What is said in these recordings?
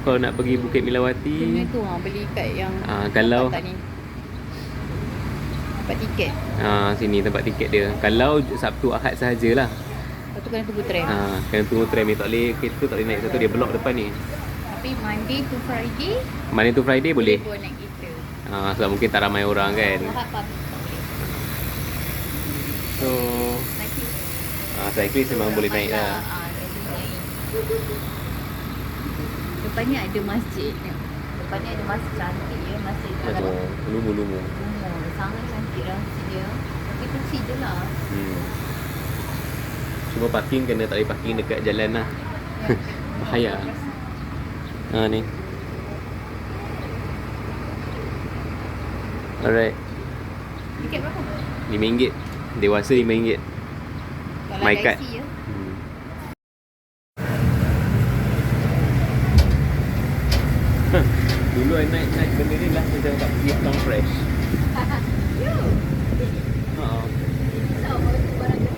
kalau nak pergi Bukit Kena Milawati tu ah beli kat yang ah, Kalau tempat ni. Dapat tiket. ah, Sini tempat tiket dia Kalau Sabtu Ahad sahajalah Lepas tu kena tunggu tram. ah, Kena tunggu tram ni Tak boleh Kereta tak boleh naik Satu dia blok depan ni Tapi Monday to Friday Monday to Friday boleh boleh naik kereta. ah, Sebab mungkin tak ramai orang kan Ahad. So Cyclist. ah, Cyclist memang boleh naik lah Ah, naik. Depan ni ada masjid. Depan ni ada masjid cantik ya. Masjid Ada Lumu-lumu Oh, sangat cantik lah masjid dia. Tapi kecil je lah. hmm. Cuma parking kena tak boleh parking dekat jalan lah Bahaya. ah, ni Alright Tiket berapa? RM5 Dewasa RM5 Kalau My ada card. IC ya. Naik naik benda ni lah macam tak pergi Town Fresh. Ha. Barang dia.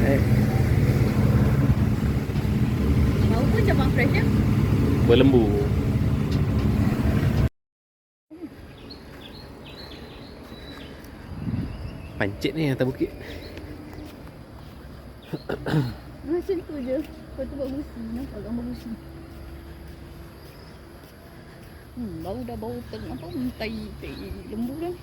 Eh, Bau pun macam bang fresh ya. berlembu. Pancit ni atas bukit. Macam tu je. Lepas tu buat busi. Nampak gambar busi. Hmm, bau dah bau teng apa? Tai, tai lembu dah.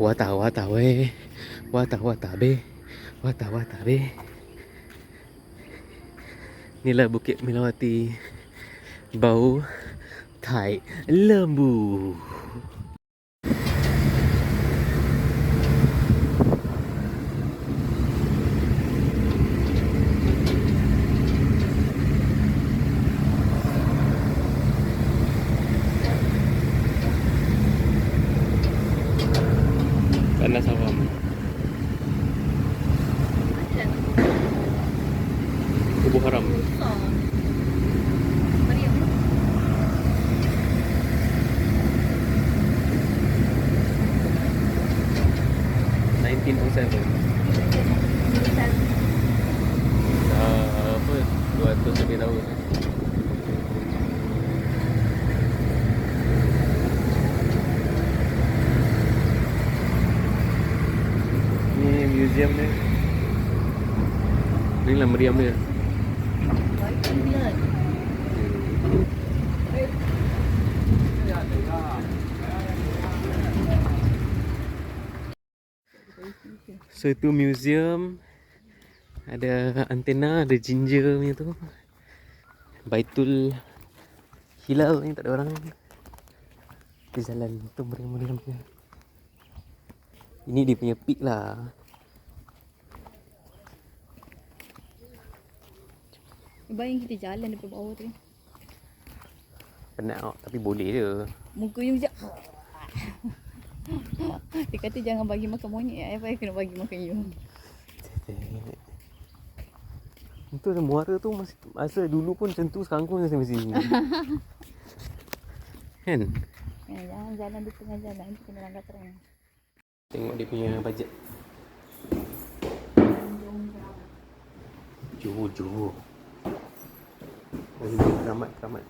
Wata wata we. Wata wata be. Wata wata be. Inilah Bukit Milawati. Bau tai lembu. Ni museum dia. Ni lah. So itu museum. Ada antena Ada ginger punya tu. Baitul Hilal ni tak ada orang. Di jalan tu meriam-meriam Ini dia punya peak lah Bayang kita jalan daripada bawah tu. Penat Tapi boleh je Muka you sekejap. Dia kata jangan bagi makan monyet. Apa yang kena bagi makan you? Itu ada muara tu masih Masa dulu pun macam tu Sekarang pun masih masih Kan Ya, jangan jalan di tengah jalan. Itu kena langgar terang. Tengok dia punya bajet Johor Johor dari dia keramat. Keramat.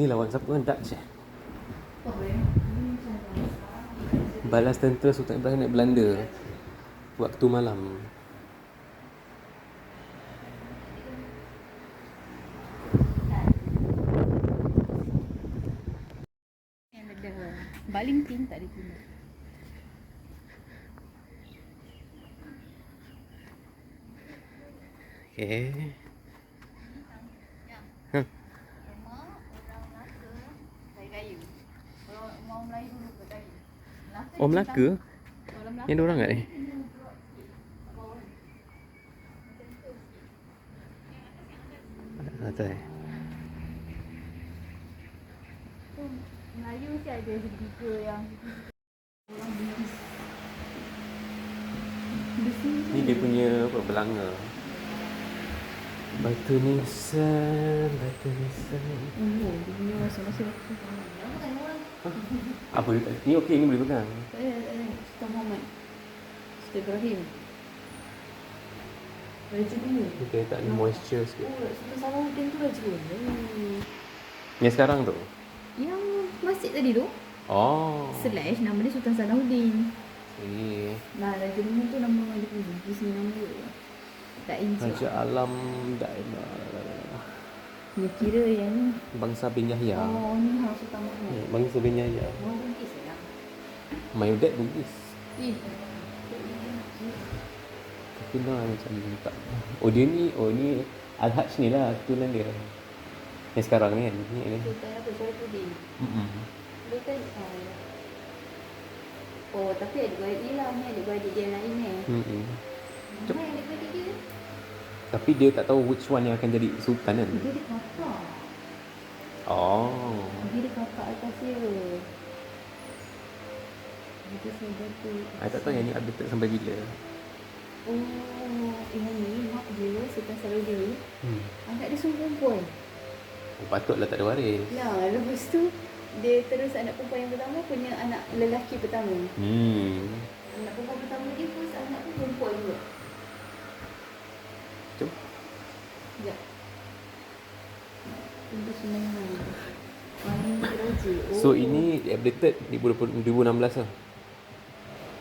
Ni lawan siapa? Kan Dutch eh? Balas tentera Sultan Ibrahim naik Belanda. Waktu malam. Baling pin tak ada guna. Okay Mau Melayu dulu ke kayu. Melaka Oh Melaka? Orang Melaka. Yang ada orang kat ni? Atas eh. Melayu mesti ada tiga yang orang Bugis. Bugis Ni dia punya apa belanga. Batu nisan, batu nisan. Oh, dia punya masa-masa waktu Apa ni okey ni boleh pegang. Saya ada Sultan Muhammad. Sultan Ibrahim. Raja dulu. Kita letak ni moisture sikit. Oh, Sultan Salahuddin tu raja dulu. Yang sekarang tu. Yang masjid tadi tu, Oh. slash nama dia Sultan Salahuddin. Eh. Nah, Raja dulu tu nama dia pun Bugis ni nama dia. Tak. Raja Alam Daimah. Dia kira yang ni. Bangsa bin Yahya. Oh, ni ha Sultan Muhammad. Hmm, Bangsa bin Yahya. Orang Bugis lah. My dad Bugis. Eh, Tapi dah macam tak. Oh dia ni, oh ni Al-Hajj ni lah keturunan dia. Yang sekarang ni kan. Ni kan. Sultan apa? Salahuddin. Mm-mm. Dia kan oh. oh, tapi ada beradik lah ni ada beradik dia lain eh. Mm-mm. Mana yang ada beradik dia? Tapi dia tak tahu which one yang akan jadi sultan kan. Dia ada kakak. Oh. Dia ada kakak atas dia. Dia saya batu. I tak tahu yang ni updated sampai bila. Oh, yang ni mak dia Sultan Salahuddin. Hmm. Anak dia seorang perempuan. Oh, patutlah tak ada waris. Nah, lepas tu dia terus anak perempuan yang pertama punya anak lelaki pertama. Hmm. Anak perempuan pertama dia pun anak tu perempuan juga. Jom. Sekejap. Tunggu Sulaiman. Paling raja. Oh. So ini updated di 2016 lah.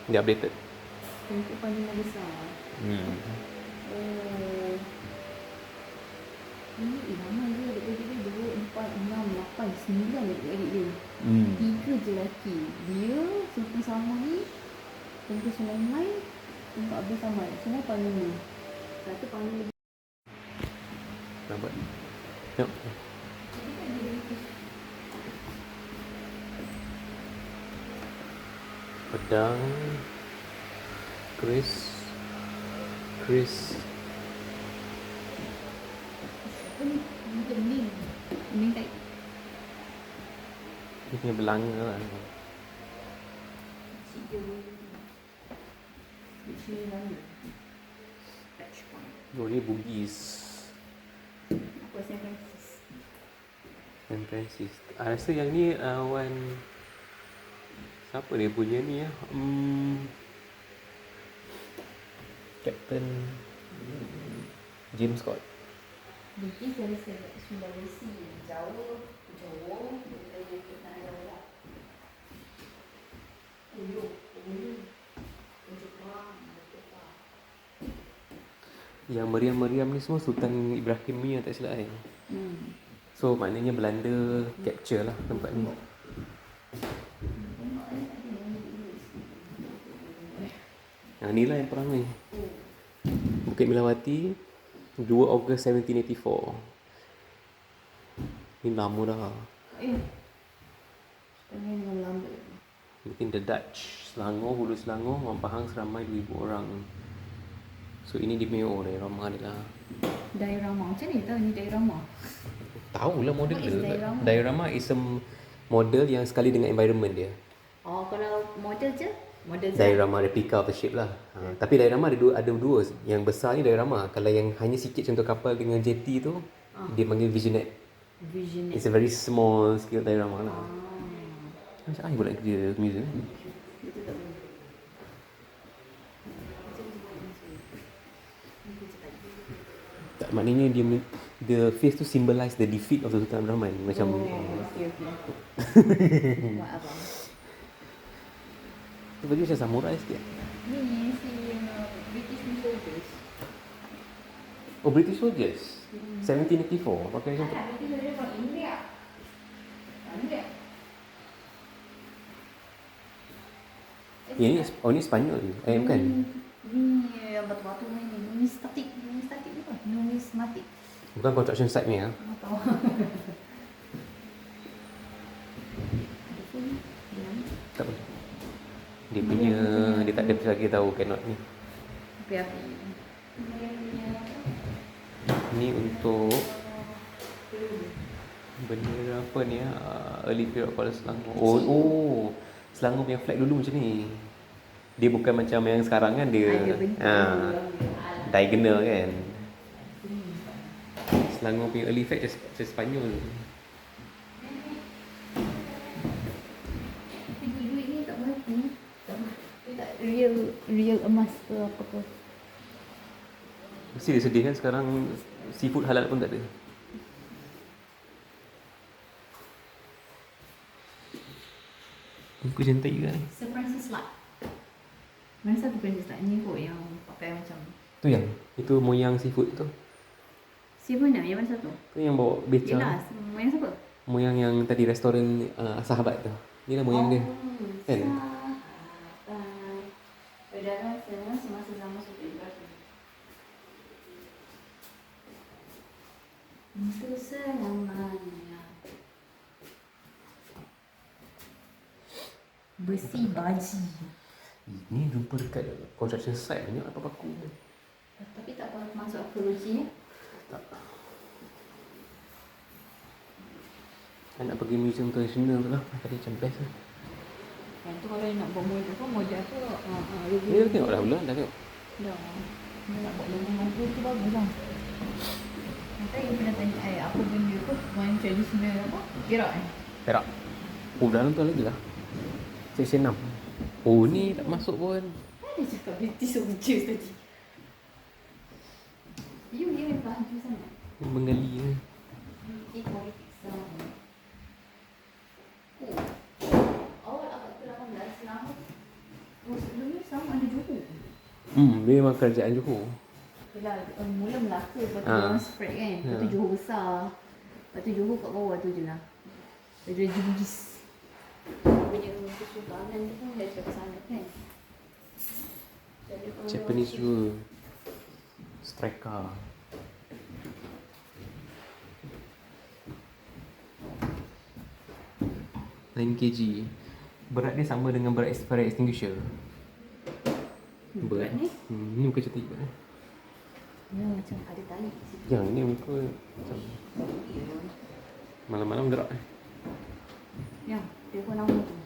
Dia updated. Tengok panjang besar. Hmm. Oh. Ini eh, ramai dia adik-adik dia dua, empat, enam, lapan, sembilan adik-adik dia. Hmm. Tiga je lelaki. Dia, Sultan Sama ni, Tengku Sulaiman, Tengku Abdul Samad. Semua panglima. Satu panglima. Nampak? Tengok kan dia ada Pedang. Chris. Chris. apa ni? Macam Ming. Ming tak Dia punya belanga lah. Cik dia Dictionary mana? Touch point. Oh ni Bugis. Apa San Francis? San Francis. I rasa yang ni uh, one siapa dia punya ni ya? Hmm, Captain James Scott. Mungkin dari Sulawesi jauh, jauh, dari jauh lah. Ulu, ulu. Yang meriam-meriam ni semua Sultan Ibrahim ni yang tak silap kan. Hmm. So maknanya Belanda capture lah tempat ni. Yang ni lah yang perang ni. Bukit Milawati 2 Ogos 1784. Ni lama dah. Eh. Mungkin the Dutch Selangor, Hulu Selangor, Orang Pahang seramai 2,000 orang. So ini dia punya oh, daerah dia lah. Macam ni tahu ni diorama? Tahu lah model is dia. diorama? Diorama is a model yang sekali dengan environment dia. Oh, kalau model je? Model. Diorama replica of the shape lah. Ha, tapi diorama ada dua, ada dua. Yang besar ni diorama. Kalau yang hanya sikit contoh kapal dengan jetty tu, Ah. dia panggil visionette. Vision. It's a very small scale diorama lah. Ah. Macam mana pula kerja museum? Itu tak maknanya dia the face tu symbolize the defeat of the Sultan Abdul Rahman. Macam Oh, okey. Buat Dia bagi macam samurai sikit. Ni si uh, British soldiers. Oh, British soldiers. 1784. Pakai macam tu. British soldiers from India. India. Ini oh ni Spanyol. Eh bukan. Ni yang batu-batu ni ni numismatik. Numismatik ni apa? Numismatik. Bukan construction site ni ah. Tak tahu. Ada pun bilang Tak apa. Dia punya dia tak ada lagi tahu cannot ni. api api. Ni untuk bendera apa ni ah? Early period Kuala Selangor. Oh, oh. Selangor punya flag dulu macam ni. Dia bukan macam yang sekarang kan dia. Ada bentuk. ah, diagonal kan. Selangor punya early flag macam macam Sepanyol. Tapi duit ni tak berapa. Tak berapa. Dia tak real emas ke apa ke. Mesti dia sedih kan sekarang seafood halal pun tak ada. Muka cantik juga ni. Sir Francis. Mana satu Francis Light ni kot yang pakai macam Tu yang itu moyang seafood tu. Siapa nak? Yang mana satu? Tu yang bawa beca. Yelah, yang siapa? Moyang yang tadi restoran uh, sahabat tu. Ni lah moyang dia. Kan? Sahabat. Berdarah semua semasa sama Sultan Ibrahim. Untuk selamanya. Besi baji. Ni jumpa dekat construction site banyak apa paku. Tapi tak apa masuk arkeologi ya. Tak. Saya nak pergi museum tradisional tu lah. Tadi macam best lah. Yang tu kalau nak buat model apa, model apa, uh, uh, Ni dah tengok dah belum? Dah tengok. Dah. Nak buat logo mobil tu bagus lah. Nanti you pernah tanya I apa benda tu main tradisional apa? Gerak eh? Perak. Oh, dalam tu lagi lah. Section 6. Oh, ni tak masuk pun. Mana dia cakap British soldiers tadi? You ni memang baju sangat. Ni. Politik sama. Oh. Awal abad ke-18 selama Oh, sebelum ni sama ada Johor. Hmm, dia memang kerajaan Johor. Yelah, um, mula Melaka, lepas tu Ah. orang spread kan. Lepas tu Ya. Johor besar. Lepas tu Johor kat bawah tu je lah. Lepas tu Raja Bugis. Japanese rule. Striker. Nine kg. Berat dia sama dengan berat fire extinguisher. Hmm, berat ni? Hmm, ni bukan cantik juga. Ya, macam ada tali. Yang ni muka macam malam-malam gerak. eh. Ya, dia pun nama tu.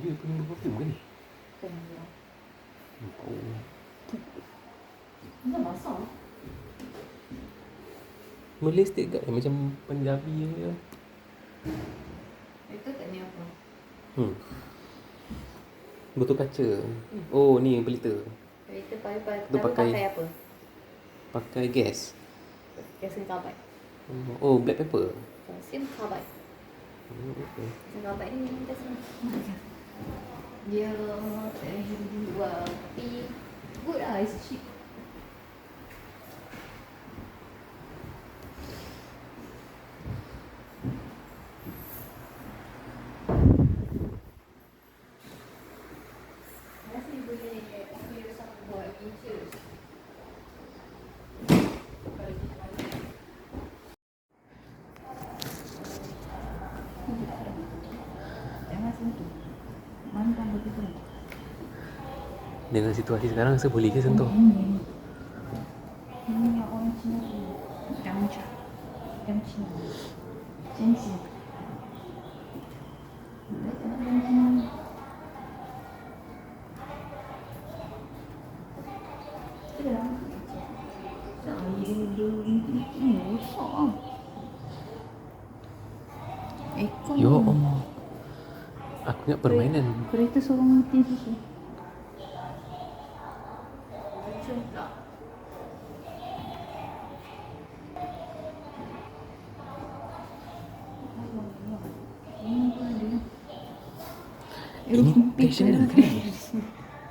Dia punya perfume ke ni? Kan dia. Oh. Dah basah. Malay state guard eh, macam Punjabi je. Itu kat ni apa? Hmm. Botol kaca. Oh, ni yang pelita. Kereta pakai, pakai, pakai- apa? Pakai gas. Kalsium carbide. Oh, black pepper. Kalsium carbide. Hmm, okay. Carbide ni memang kalsium. Dia jual tapi good lah, it's cheap. Jangan sentuh. Dengan situasi sekarang saya boleh ke sentuh? Ini. Yang orang Cina tu. Yang Cina. Cina. Cina. Boleh tengok yang Cina. Itu dah lama. Saya dia ini rosak ah. Ekor. Ya Allah. Permainan. Kereta seorang mati tak. Ini traditional ke ni?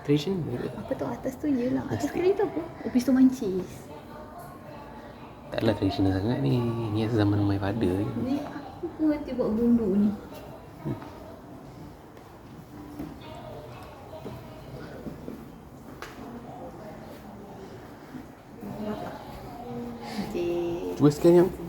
Traditional ke? Apa tu atas tu yelah. Atas kiri tu apa? Oh, pistol mancis. Taklah traditional sangat ni. Ni zaman my father je. Ni aku pun nanti buat gundu ni. West Ham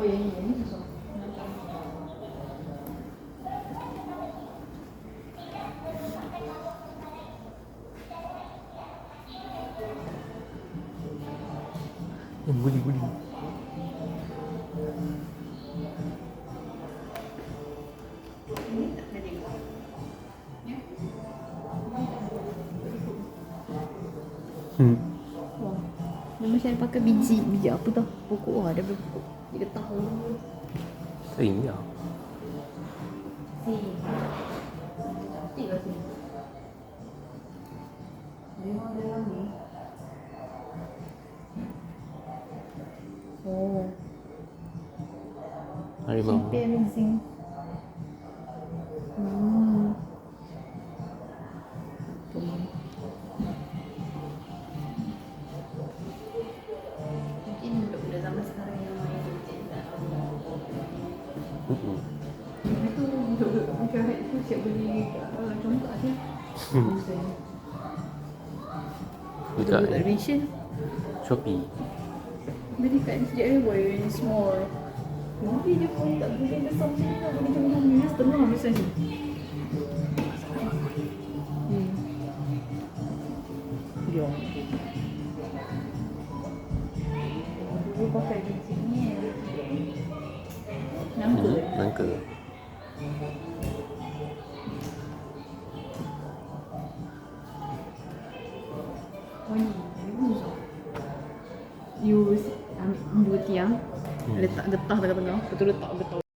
Ni susah. Yang guli-guli Ini tak jadi. Ya. Hmm Wah. Macam dia pakai biji, biji apa tau? Pokok wah, dia pokok. Dia getah. Sering ya Si. Cantik lah sini. Memang dalam ni. Oh. Harimau Chimpanzee. Hmm. Dekat Budak-budak Malaysia Shopee beli kat sejak dia boy yang small. Tapi dia pun tak boleh besar macam ni lah. Boleh macam ni. Dia setengah besar ni. Hmm. Dia. Dia pakai biji ni. Nangka. Hmm Nangka getah tengah-tengah. Letak getah